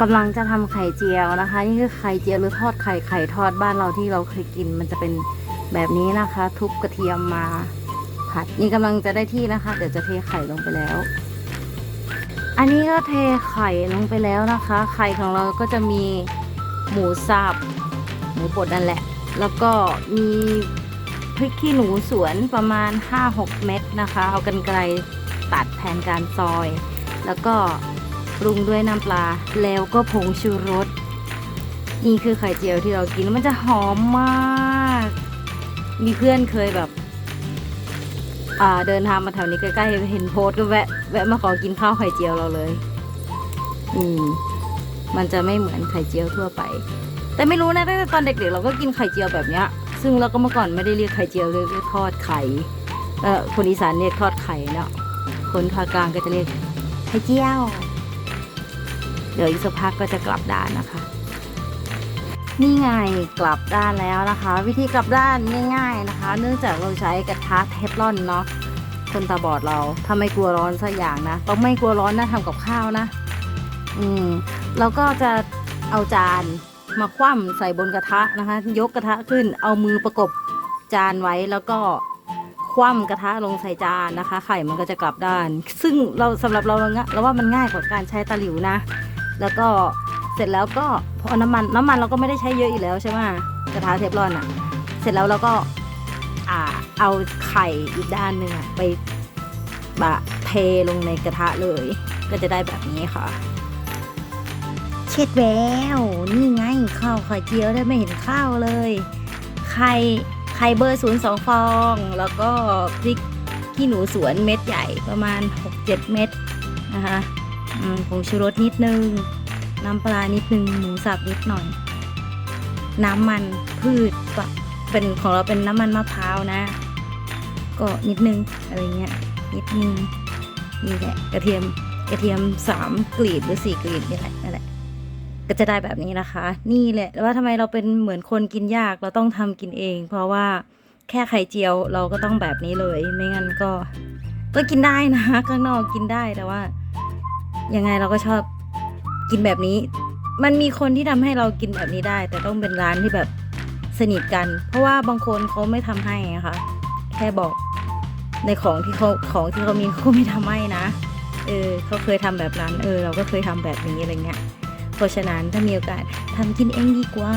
กำลังจะทำไข่เจียวนะคะ นี่คือไข่เจียวหรือทอดไข่ไข่ทอดบ้านเราที่เราเคยกิน มันจะเป็นแบบนี้นะคะ ทุบกระเทียมมาผัดนี่กำลังจะได้ที่นะคะ เดี๋ยวจะเทไข่ลงไปแล้ว อันนี้ก็เทไข่ลงไปแล้วนะคะ ไข่ของเราก็จะมีหมูสับหมูบดนั่นแหละ แล้วก็มีพริกขี้หนูสวนประมาณ 5-6 เม็ดนะคะ เอากันไกลตัดแทนการซอย แล้วก็ ปรุงด้วยน้ำปลา แล้วก็ผงชูรส นี่คือไข่เจียวที่เรากินแล้วมันจะหอมมาก มีเพื่อนเคยแบบเดินทางมาแถวนี้ใกล้ๆเห็นโพสก็แวะแวะมาขอกินข้าวไข่เจียวเราเลยอืมมันจะไม่เหมือนไข่เจียวทั่วไป แต่ไม่รู้นะตั้งแต่ตอนเด็กๆเราก็กินไข่เจียวแบบเนี้ย ซึ่งเราก็เมื่อก่อนไม่ได้เรียกไข่เจียวเลยเรียกทอดไข่เออคนอีสานเรียกทอดไข่เนาะคนภาคกลางก็จะเรียกไข่เจียว เดี๋ยวอีกสักพักก็จะกลับด้านนะคะ นี่ไงกลับด้านแล้วนะคะ วิธีกลับด้านง่าย ๆนะคะ เนื่องจากเราใช้กระทะเทฟลอนเนาะคนตาบอดเราถ้าไม่กลัวร้อนสักอย่างนะต้องไม่กลัวร้อนนะทำกับข้าวนะ อืมเราก็จะเอาจานมาคว่ำใส่บนกระทะนะคะ ยกกระทะขึ้นเอามือประกบจานไว้แล้วก็คว่ำกระทะลงใส่จานนะคะ ไข่มันก็จะกลับด้าน ซึ่งเราสำหรับเราเราเราว่ามันง่ายกว่าการใช้ตะหลิวนะ แล้วก็เสร็จแล้วก็พอน้ำมันน้ำมันเราก็ไม่ได้ใช้เยอะอยู่แล้วใช่ไหมกระทะเทฟลอนอะ่ะ เสร็จแล้วเราก็อ่าเอาไข่อีกด้านหนึ่งไปบะเทลงในกระทะเลย ก็จะได้แบบนี้ค่ะ เช็ดแววนี่ไงข้าวไข่เจียวได้ไม่เห็นข้าวเลย ไข่ไข่เบอร์ศูนย์สองฟอง แล้วก็พริกขี้หนูสวนเม็ดใหญ่ประมาณ 6-7 เม็ดนะคะ ผงชูรสนิดนึง น้ำปลานิดนึง หมูสับนิดหน่อย น้ำมันพืชเป็นของเราเป็นน้ำมันมะพร้าวนะ ก็นิดนึงอะไรเงี้ยนิดนึงนี่แหละกระเทียมกระเทียมสามกลีบหรือสี่กลีบนี่แหละนั่นแหละก็จะได้แบบนี้นะคะ นี่แหละว่าทำไมเราเป็นเหมือนคนกินยากเราต้องทำกินเอง เพราะว่าแค่ไข่เจียวเราก็ต้องแบบนี้เลย ไม่งั้นก็ก็กินได้นะข้างนอกกินได้แต่ว่า ยังไงเราก็ชอบกินแบบนี้ มันมีคนที่ทำให้เรากินแบบนี้ได้ แต่ต้องเป็นร้านที่แบบสนิทกัน เพราะว่าบางคนเขาไม่ทำให้อะคะแค่บอกในของที่เขาของที่เขามีเขาไม่ทำให้นะเออเขาเคยทำแบบนั้น เออ เราก็เคยทำแบบนี้อะไรเงี้ยเพราะฉะนั้นถ้ามีโอกาสทำกินเองดีกว่า